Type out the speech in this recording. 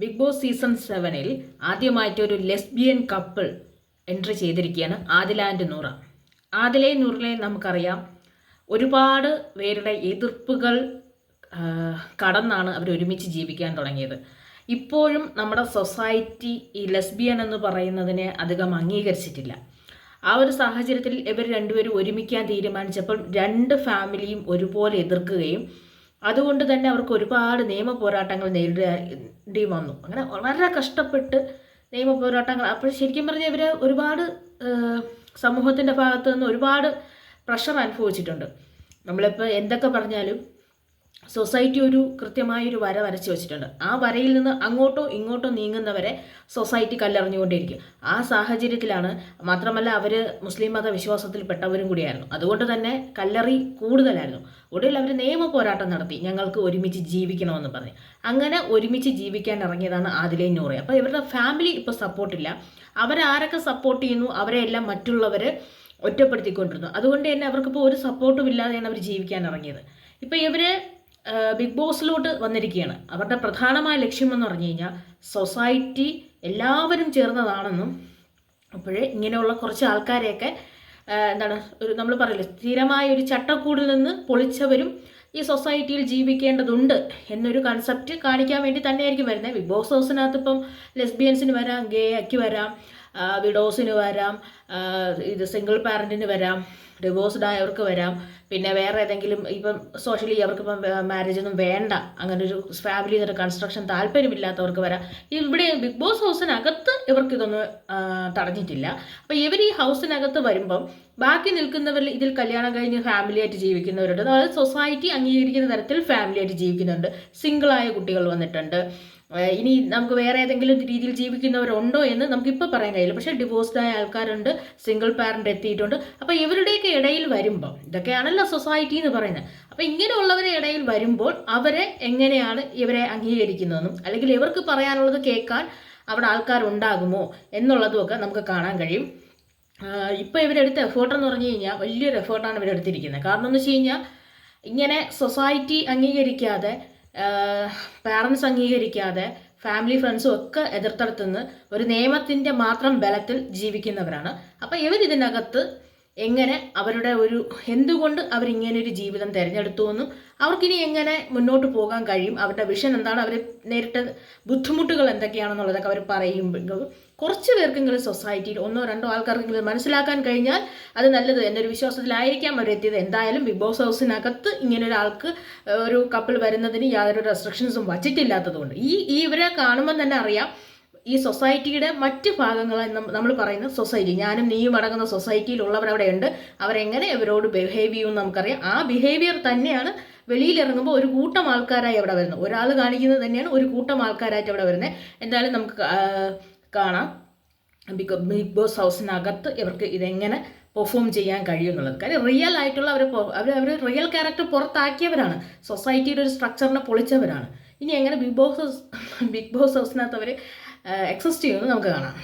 Big boss season സെവനിൽ ആദ്യമായിട്ട് ഒരു ലെസ്ബിയൻ കപ്പിൾ എൻട്രി ചെയ്തിരിക്കുകയാണ് ആദില ആൻഡ് നൂറ. ആദിലെ നൂറിലെ നമുക്കറിയാം. ഒരുപാട് പേരുടെ എതിർപ്പുകൾ കടന്നാണ് അവർ ഒരുമിച്ച് ജീവിക്കാൻ തുടങ്ങിയത്. ഇപ്പോഴും നമ്മുടെ സൊസൈറ്റി ഈ ലെസ്ബിയൻ എന്ന് പറയുന്നതിനെ അധികം അംഗീകരിച്ചിട്ടില്ല. ആ ഒരു സാഹചര്യത്തിൽ ഇവർ രണ്ടുപേരും ഒരുമിക്കാൻ തീരുമാനിച്ചപ്പോൾ രണ്ട് ഫാമിലിയും ഒരുപോലെ എതിർക്കുകയും അതുകൊണ്ട് തന്നെ അവർക്ക് ഒരുപാട് നിയമ പോരാട്ടങ്ങൾ നേരിടേണ്ടി വന്നു. അങ്ങനെ വളരെ കഷ്ടപ്പെട്ട് നിയമ പോരാട്ടങ്ങൾ. അപ്പോൾ ശരിക്കും പറഞ്ഞാൽ ഇവർ ഒരുപാട് സമൂഹത്തിന്റെ ഭാഗത്ത് നിന്ന് ഒരുപാട് പ്രഷർ അനുഭവിച്ചിട്ടുണ്ട്. നമ്മളിപ്പോൾ എന്തൊക്കെ പറഞ്ഞാലും സൊസൈറ്റി ഒരു കൃത്യമായൊരു വര വരച്ച് വെച്ചിട്ടുണ്ട്. ആ വരയിൽ നിന്ന് അങ്ങോട്ടോ ഇങ്ങോട്ടോ നീങ്ങുന്നവരെ സൊസൈറ്റി കല്ലെറിഞ്ഞുകൊണ്ടേയിരിക്കും. ആ സാഹചര്യത്തിലാണ് മാത്രമല്ല അവർ മുസ്ലിം മത വിശ്വാസത്തിൽപ്പെട്ടവരും കൂടിയായിരുന്നു. അതുകൊണ്ട് തന്നെ കല്ലറി കൂടുതലായിരുന്നു. ഒടുവിൽ അവർ നിയമ പോരാട്ടം നടത്തി. ഞങ്ങൾക്ക് ഒരുമിച്ച് ജീവിക്കണമെന്ന് പറഞ്ഞ്. അങ്ങനെ ഒരുമിച്ച് ജീവിക്കാൻ ഇറങ്ങിയതാണ് ആദിലെ നൂറ്. അപ്പോൾ ഇവരുടെ ഫാമിലി ഇപ്പോൾ സപ്പോർട്ടില്ല. അവരാരൊക്കെ സപ്പോർട്ട് ചെയ്യുന്നു അവരെ എല്ലാം മറ്റുള്ളവർ ഒറ്റപ്പെടുത്തിക്കൊണ്ടിരുന്നു. അതുകൊണ്ട് തന്നെ അവർക്കിപ്പോൾ ഒരു സപ്പോർട്ടും ഇല്ലാതെയാണ് അവർ ജീവിക്കാൻ ഇറങ്ങിയത്. ഇപ്പോൾ ഇവർ ബിഗ് ബോസിലോട്ട് വന്നിരിക്കുകയാണ്. അവരുടെ പ്രധാനമായ ലക്ഷ്യമെന്ന് പറഞ്ഞു കഴിഞ്ഞാൽ സൊസൈറ്റി എല്ലാവരും ചേർന്നതാണെന്നും അപ്പോഴേ ഇങ്ങനെയുള്ള കുറച്ച് ആൾക്കാരെയൊക്കെ എന്താണ് ഒരു നമ്മൾ പറയില്ല സ്ഥിരമായ ഒരു ചട്ടക്കൂടിൽ നിന്ന് പൊളിച്ചവരും ഈ സൊസൈറ്റിയിൽ ജീവിക്കേണ്ടതുണ്ട് എന്നൊരു കൺസെപ്റ്റ് കാണിക്കാൻ വേണ്ടി തന്നെയായിരിക്കും വരുന്നത്. ബിഗ് ബോസ് ഹൗസിനകത്ത് ഇപ്പം ലെസ്ബിയൻസിന് വരാം ഗേ ആക്കി വരാം വിഡോസിന് വരാം ഇത് സിംഗിൾ പാരന്റിന് വരാം ഡിവോഴ്സ്ഡ് ആയവർക്ക് വരാം പിന്നെ വേറെ ഏതെങ്കിലും ഇപ്പം സോഷ്യലി അവർക്കിപ്പം മാരേജ് ഒന്നും വേണ്ട അങ്ങനെ ഒരു ഫാമിലി എന്നൊരു കൺസ്ട്രക്ഷൻ താല്പര്യമില്ലാത്തവർക്ക് വരാം. ഇവിടെ ബിഗ് ബോസ് ഹൗസിനകത്ത് ഇവർക്ക് ഇതൊന്നും തടഞ്ഞിട്ടില്ല. അപ്പോൾ ഇവർ ഈ ഹൗസിനകത്ത് വരുമ്പം ബാക്കി നിൽക്കുന്നവരിൽ ഇതിൽ കല്യാണം കഴിഞ്ഞ് ഫാമിലി ആയിട്ട് ജീവിക്കുന്നവരുണ്ട്. അതായത് സൊസൈറ്റി അംഗീകരിക്കുന്ന തരത്തിൽ ഫാമിലി ആയിട്ട് ജീവിക്കുന്നുണ്ട്. സിംഗിളായ കുട്ടികൾ വന്നിട്ടുണ്ട്. ഇനി നമുക്ക് വേറെ ഏതെങ്കിലും രീതിയിൽ ജീവിക്കുന്നവരുണ്ടോ എന്ന് നമുക്കിപ്പോൾ പറയാൻ കഴിയില്ല. പക്ഷേ ഡിവോഴ്സ്ഡ് ആയ ആൾക്കാരുണ്ട് സിംഗിൾ പാരന്റ് എത്തിയിട്ടുണ്ട്. അപ്പോൾ ഇവരുടെയൊക്കെ ഇടയിൽ വരുമ്പോൾ ഇതൊക്കെയാണല്ലോ സൊസൈറ്റി എന്ന് പറയുന്നത്. അപ്പോൾ ഇങ്ങനെയുള്ളവരുടെ ഇടയിൽ വരുമ്പോൾ അവരെ എങ്ങനെയാണ് ഇവരെ അംഗീകരിക്കുന്നതെന്നും അല്ലെങ്കിൽ ഇവർക്ക് പറയാനുള്ളത് കേൾക്കാൻ അവിടെ ആൾക്കാരുണ്ടാകുമോ എന്നുള്ളതുമൊക്കെ നമുക്ക് കാണാൻ കഴിയും. ഇപ്പോൾ ഇവരെടുത്ത എഫേർട്ട് എന്ന് പറഞ്ഞു കഴിഞ്ഞാൽ വലിയൊരു എഫേർട്ടാണ് ഇവരെടുത്തിരിക്കുന്നത്. കാരണം എന്ന് വെച്ച് കഴിഞ്ഞാൽ ഇങ്ങനെ സൊസൈറ്റി അംഗീകരിക്കാതെ പാരൻസ് അംഗീകരിക്കാതെ ഫാമിലി ഫ്രണ്ട്സും ഒക്കെ എതിർത്തെടുത്തുനിന്ന് ഒരു നിയമത്തിന്റെ മാത്രം ബലത്തിൽ ജീവിക്കുന്നവരാണ്. അപ്പോൾ ഇവരിതിനകത്ത് എങ്ങനെ അവരുടെ ഒരു എന്തുകൊണ്ട് അവരിങ്ങനെ ഒരു ജീവിതം തിരഞ്ഞെടുത്തു എന്നും അവർക്കിനി എങ്ങനെ മുന്നോട്ട് പോകാൻ കഴിയും? അവരുടെ വിഷൻ എന്താണ്? അവർ നേരിട്ട ബുദ്ധിമുട്ടുകൾ എന്തൊക്കെയാണെന്നുള്ളതൊക്കെ അവർ പറയുമ്പോൾ കുറച്ച് പേർക്കെങ്കിലും സൊസൈറ്റിയിൽ ഒന്നോ രണ്ടോ ആൾക്കാർക്കെങ്കിലും മനസ്സിലാക്കാൻ കഴിഞ്ഞാൽ അത് നല്ലത്. എന്നൊരു വിശ്വാസത്തിലായിരിക്കാം അവരെത്തിയത് എന്തായാലും ബിഗ് ബോസ് ഹൗസിനകത്ത് ഇങ്ങനെ ഒരാൾക്ക് ഒരു കപ്പിൾ വരുന്നതിന് യാതൊരു റെസ്ട്രിക്ഷൻസും വച്ചിട്ടില്ലാത്തതുകൊണ്ട്. ഈ ഈ ഇവരെ കാണുമ്പോൾ തന്നെ അറിയാം ഈ സൊസൈറ്റിയുടെ മറ്റ് ഭാഗങ്ങൾ നമ്മൾ പറയുന്ന സൊസൈറ്റി. ഞാനും നീയും അടങ്ങുന്ന സൊസൈറ്റിയിലുള്ളവർ അവിടെ ഉണ്ട് അവരെങ്ങനെ ഇവരോട് ബിഹേവ് ചെയ്യുമെന്ന് നമുക്കറിയാം. ആ ബിഹേവിയർ തന്നെയാണ് വെളിയിലിറങ്ങുമ്പോൾ ഒരു കൂട്ടം ആൾക്കാരായി അവിടെ വരുന്നത്. ഒരാൾ കാണിക്കുന്നത് തന്നെയാണ് ഒരു കൂട്ടം ആൾക്കാരായിട്ട് അവിടെ വരുന്നത്. എന്തായാലും നമുക്ക് കാണാം. ബിഗ് ബിഗ് ബോസ് ഹൗസിനകത്ത് ഇവർക്ക് ഇതെങ്ങനെ പെർഫോം ചെയ്യാൻ കഴിയും എന്നുള്ളത്. കാര്യം റിയൽ ആയിട്ടുള്ള അവർ അവർ അവർ റിയൽ ക്യാരക്ടർ പുറത്താക്കിയവരാണ്. സൊസൈറ്റിയുടെ ഒരു സ്ട്രക്ചറിനെ പൊളിച്ചവരാണ്. ഇനി എങ്ങനെ ബിഗ് ബോസ് ബിഗ് ബോസ് ഹൗസിനകത്ത് അവർ എക്സിസ്റ്റ് ചെയ്യുന്നത് നമുക്ക് കാണാം.